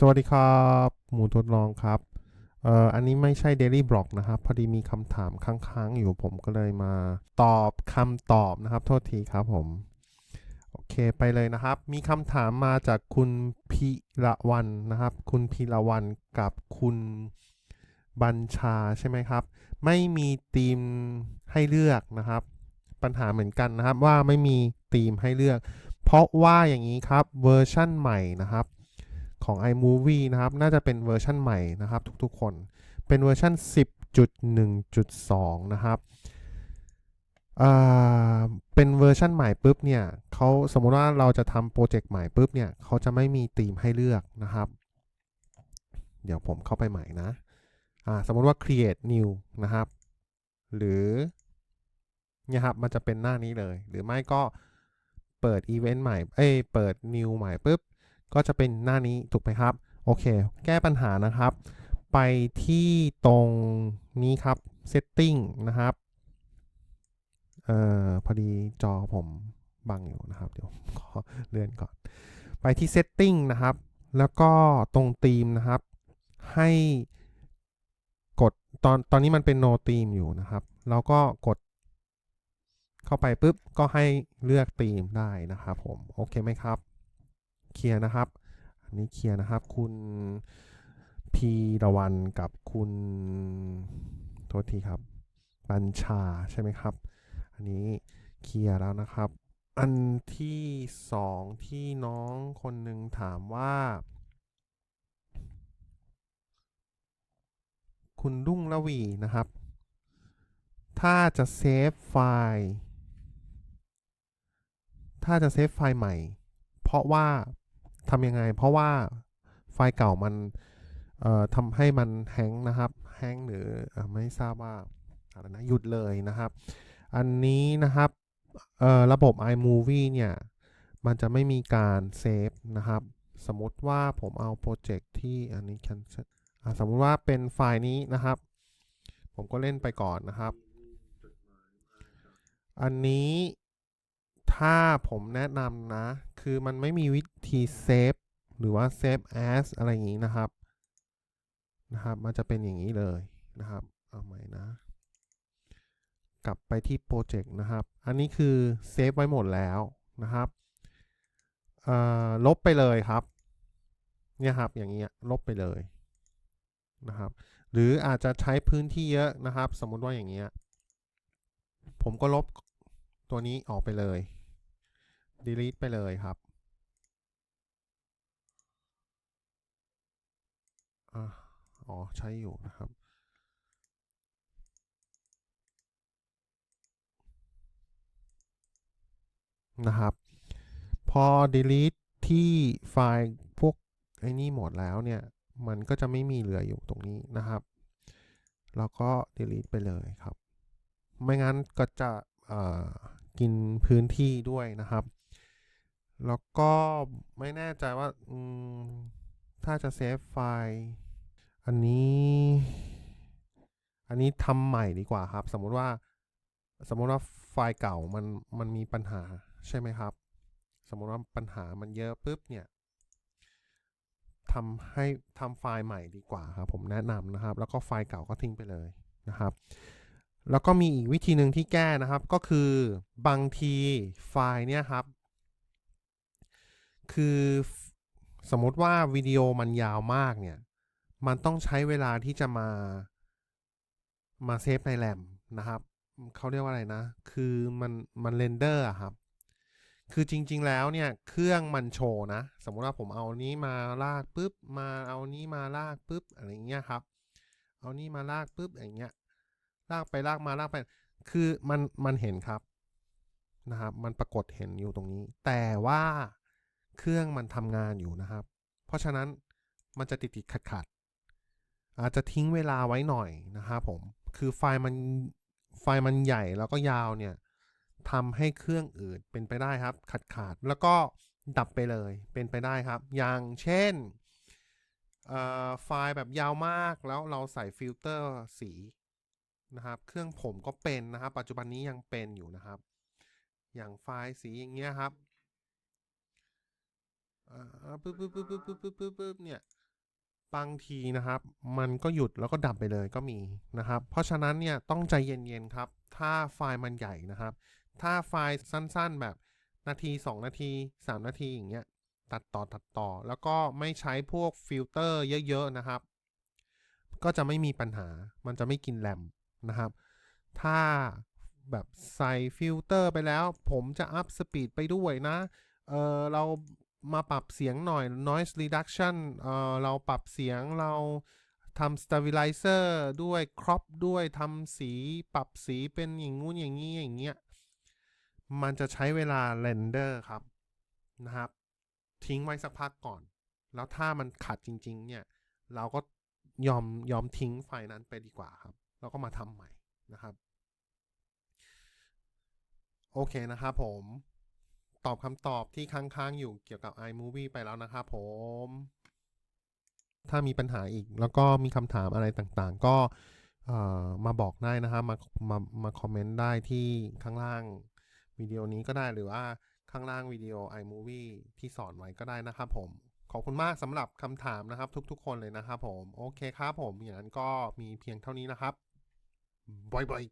สวัสดีครับ หมูทดลองครับเอ่ออันนี้ไม่ใช่ Daily Block นะครับ พอดีมีคำถามค้างๆ อยู่ผมก็เลยมาตอบคำตอบนะครับ โทษทีครับผม โอเคไปเลยนะครับ มีคำถามมาจากคุณพีระวันนะครับ คุณพีระวันกับคุณบัญชาใช่ไหมครับ ไม่มีธีมให้เลือกนะครับ ปัญหาเหมือนกันนะครับว่าไม่มีธีมให้เลือก เพราะว่าอย่างนี้ครับเวอร์ชั่นใหม่นะครับ ของ iMovie นะครับ น่าจะเป็นเวอร์ชันใหม่นะครับ ทุกๆคน เป็นเวอร์ชัน10.1.2 นะครับเป็นเวอร์ชันใหม่ปุ๊บเนี่ยเขาสมมติว่าเราจะทำโปรเจกต์ใหม่ปุ๊บเนี่ยเขาจะไม่มีธีมให้เลือกนะครับ เดี๋ยวผมเข้าไปใหม่นะอ่าสมมติว่า create new นะครับ หรือเนี่ยครับมันจะเป็นหน้านี้เลย หรือไม่ก็เปิดอีเวนต์ใหม่ เอ้ย เปิด new ใหม่ปุ๊บ ก็จะเป็นหน้านี้ถูกไหมครับ โอเค แก้ปัญหานะครับ ไปที่ตรงนี้ครับ setting นะครับ เอ่อ พอดีจอผมบังอยู่นะครับ เดี๋ยวขอเลื่อนก่อน ไปที่ setting นะครับ แล้วก็ตรงธีมนะครับ ให้กดตอนตอนนี้มันเป็น no theme อยู่นะครับ แล้วก็กดเข้าไปปุ๊บ ก็ให้เลือกธีมได้นะครับผม โอเคไหมครับ เคลียร์นะครับ อันนี้เคลียร์นะครับ คุณพีระวันกับคุณโทษทีครับบัญชาใช่ไหมครับ อันนี้เคลียร์แล้วนะครับ อันที่สองที่น้องคนหนึ่งถามว่า คุณรุ่งระวีนะครับ ถ้าจะเซฟไฟล์ ถ้าจะเซฟไฟล์ใหม่ เพราะว่า ทำยังไง เพราะว่าไฟล์เก่ามันทำให้มันแฮงนะครับ แฮงหรืออไม่ทราบว่าอะไรนะหยุดเลยนะครับ อันนี้นะครับระบบ iMovie เนี่ย มันจะไม่มีการเซฟนะครับ สมมติว่าผมเอาโปรเจกต์ที่อันนี้ cancel สมมติว่าเป็นไฟล์นี้นะครับ ผมก็เล่นไปก่อนนะครับ อันนี้ถ้าผมแนะนำนะ คือมันไม่มีวิธีเซฟหรือว่าเซฟ as อะไรอย่างนี้นะครับ นะครับ มันจะเป็นอย่างนี้เลยนะครับ เอาใหม่นะ กลับไปที่โปรเจกต์นะครับ อันนี้คือเซฟไว้หมดแล้วนะครับลบไปเลยครับ เนี่ยครับ อย่างเงี้ย ลบไปเลยนะครับ หรืออาจจะใช้พื้นที่เยอะนะครับ สมมุติว่าอย่างเงี้ย ผมก็ลบตัวนี้ออกไปเลย delete ไปเลยครับอ๋อ ใช้อยู่นะครับ นะครับ พอ delete ที่ไฟล์พวกไอ้นี่หมดแล้วเนี่ย มันก็จะไม่มีเหลืออยู่ตรงนี้นะครับ แล้วก็ delete ไปเลยครับ ไม่งั้นก็จะกินพื้นที่ด้วยนะครับ แล้วก็ไม่แน่ใจว่าถ้าจะเซฟไฟล์ อันนี้ อันนี้ทำใหม่ดีกว่าครับ สมมติว่า สมมติว่าไฟล์เก่ามันมันมีปัญหาใช่ไหมครับ สมมติว่าปัญหามันเยอะปุ๊บเนี่ยทำให้ทำไฟล์ใหม่ดีกว่าครับ ผมแนะนำนะครับ แล้วก็ไฟล์เก่าก็ทิ้งไปเลยนะครับ แล้วก็มีอีกวิธีหนึ่งที่แก้นะครับ ก็คือบางทีไฟล์เนี่ยครับ คือสมมติว่าวิดีโอมันยาวมากเนี่ย มันต้องใช้เวลาที่จะมามาเซฟในแรมนะครับเขาเรียกว่าอะไรนะ คือมันมันเรนเดอร์ครับ คือจริง ๆ แล้วเนี่ย เครื่องมันโชว์นะ สมมติว่าผมเอานี้มาลากปุ๊บ มาเอานี้มาลากปุ๊บอะไรเงี้ยครับ เอานี้มาลากปุ๊บอย่างเงี้ย ลากไปลากมาลากไป คือมันมันเห็นครับนะครับ มันปรากฏเห็นอยู่ตรงนี้ แต่ว่า เครื่องมันทำงานอยู่นะครับ เพราะฉะนั้นมันจะติดติดขัดขัดๆอาจจะทิ้งเวลาไว้หน่อยนะครับผม คือไฟล์มันไฟล์มันใหญ่แล้วก็ยาวเนี่ยทำให้เครื่องอื่นเป็นไปได้ครับ ขาดขาดแล้วก็ดับไปเลยเป็นไปได้ครับ อย่างเช่นไฟล์แบบยาวมากแล้วเราใส่ฟิลเตอร์สีนะครับ เครื่องผมก็เป็นนะครับ ปัจจุบันนี้ยังเป็นอยู่นะครับ อย่างไฟล์สีอย่างเงี้ยครับ อ่าปึ๊บปึ๊บปึ๊บปึ๊บปึ๊บปึ๊บปึ๊บปึ๊บเนี่ยบางทีนะครับ มันก็หยุดแล้วก็ดับไปเลยก็มีนะครับ เพราะฉะนั้นเนี่ยต้องใจเย็นๆครับ ถ้าไฟล์มันใหญ่นะครับ ถ้าไฟล์สั้นๆแบบนาที 2 นาที 3 นาทีอย่างเงี้ยตัดต่อตัดต่อ แล้วก็ไม่ใช้พวกฟิลเตอร์เยอะๆนะครับ ก็จะไม่มีปัญหา มันจะไม่กินแรมนะครับ ถ้าแบบใส่ฟิลเตอร์ไปแล้ว ผมจะอัพสปีดไปด้วยนะ เออเรา มาปรับเสียงหน่อย noise reduction เออเราปรับเสียงเราทำ stabilizer ด้วย crop ด้วยทำสีปรับสีเป็นอย่างงู้นอย่างนี้อย่างเงี้ย มันจะใช้เวลาเรนเดอร์ครับนะครับ ทิ้งไว้สักพักก่อน แล้วถ้ามันขัดจริง ๆ เนี่ย เราก็ยอมยอมทิ้งไฟล์นั้นไปดีกว่าครับ แล้วก็มาทำใหม่นะครับ โอเคนะครับผม ตอบคำตอบที่ค้างๆอยู่เกี่ยวกับ iMovie ไปแล้วนะครับผม ถ้ามีปัญหาอีกแล้วก็มีคำถามอะไรต่างๆ ก็มาบอกได้นะครับมามามาคอมเมนต์ได้ที่ข้างล่างวิดีโอนี้ก็ได้หรือว่าข้างล่างวิดีโอ iMovie ที่สอนไว้ก็ได้นะครับผม ขอบคุณมากสำหรับคำถามนะครับ ทุกๆ คนเลยนะครับผม โอเคครับผม อย่างนั้นก็มีเพียงเท่านี้นะครับบายบาย